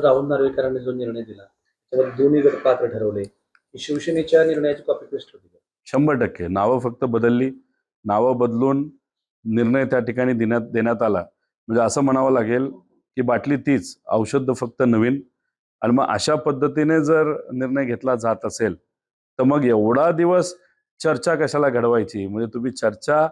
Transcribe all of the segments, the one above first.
राहुल नार्वेकरांनी जो निर्णय दिला त्यावर दोन्ही गट पात्र ठरवले. शिवसेनेच्या निर्णयाची कॉपी पेस्ट होती. शंभर टक्के. नावं फक्त बदलली. नावं बदलून निर्णय त्या ठिकाणी देण्यात देण्यात आला. म्हणजे असं म्हणावं लागेल की बाटली तीच औषध फक्त नवीन. आणि मग अशा पद्धतीने जर निर्णय घेतला जात असेल तर मग एवढा दिवस चर्चा कशाला घडवायची? म्हणजे तुम्ही चर्चा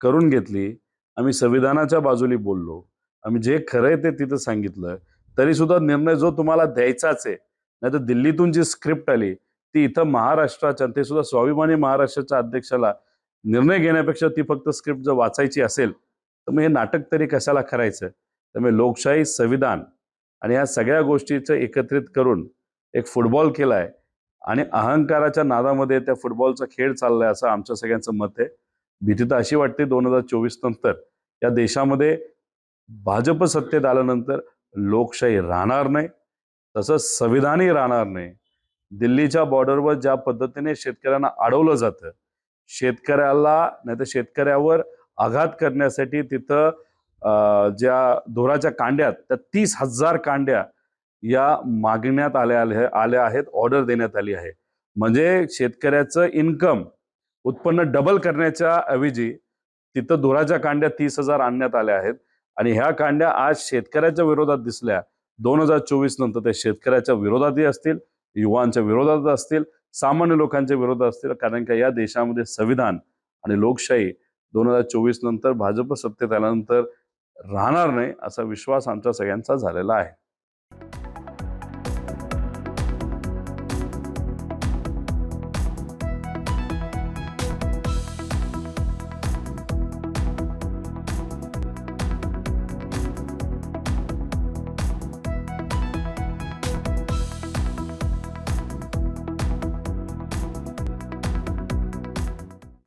करून घेतली आम्ही संविधानाच्या बाजूली बोललो. आम्ही जे खरं आहे ते तिथं सांगितलं. तरी सुद्धा निर्णय जो तुम्हाला द्यायचाच आहे नाही तर दिल्लीतून जी स्क्रिप्ट आली ती इथं महाराष्ट्राच्या ते सुद्धा स्वाभिमानी महाराष्ट्राच्या अध्यक्षाला निर्णय घेण्यापेक्षा ती फक्त स्क्रिप्ट जर वाचायची असेल तर मग हे नाटक तरी कशाला करायचं? त्यामुळे लोकशाही संविधान आणि या सगळ्या गोष्टीचं एकत्रित करून एक फुटबॉल केलाय आणि अहंकाराच्या नादामध्ये त्या फुटबॉलचा खेळ चाललाय असं आमच्या सगळ्यांचं मत आहे. भीती तर अशी वाटते दोन हजार चोवीस नंतर. या देशामध्ये भाजप सत्तेत आल्यानंतर लोकशाही राहणार नाही तसंच संविधानही राहणार नाही. दिल्लीच्या बॉर्डरवर ज्या पद्धतीने शेतकऱ्यांना अडवलं जातं शेतकऱ्याला नाही तर शेतकऱ्यावर आघात करण्यासाठी तिथं ज्या धोराच्या कांड्यात त्या तीस हजार कांड्या या मागण्यात आल्या आल्या आल्या आहेत ऑर्डर देण्यात आली आहे. म्हणजे शेतकऱ्याचं इन्कम उत्पन्न डबल करण्याच्या ऐवजी तिथं धुराच्या कांड्या तीस हजार आणण्यात आल्या आहेत. आणि ह्या कांड्या आज शेतकऱ्याच्या विरोधात दिसल्या. दोन हजार चोवीस नंतर ते शेतकऱ्याच्या विरोधातही असतील युवांच्या विरोधात असतील सामान्य लोकांच्या विरोधात असतील कारण का या देशामध्ये संविधान आणि लोकशाही दोन हजार चोवीस नंतर भाजप सत्तेत आल्यानंतर राहणार नाही असा विश्वास आमच्या सगळ्यांचा झालेला आहे.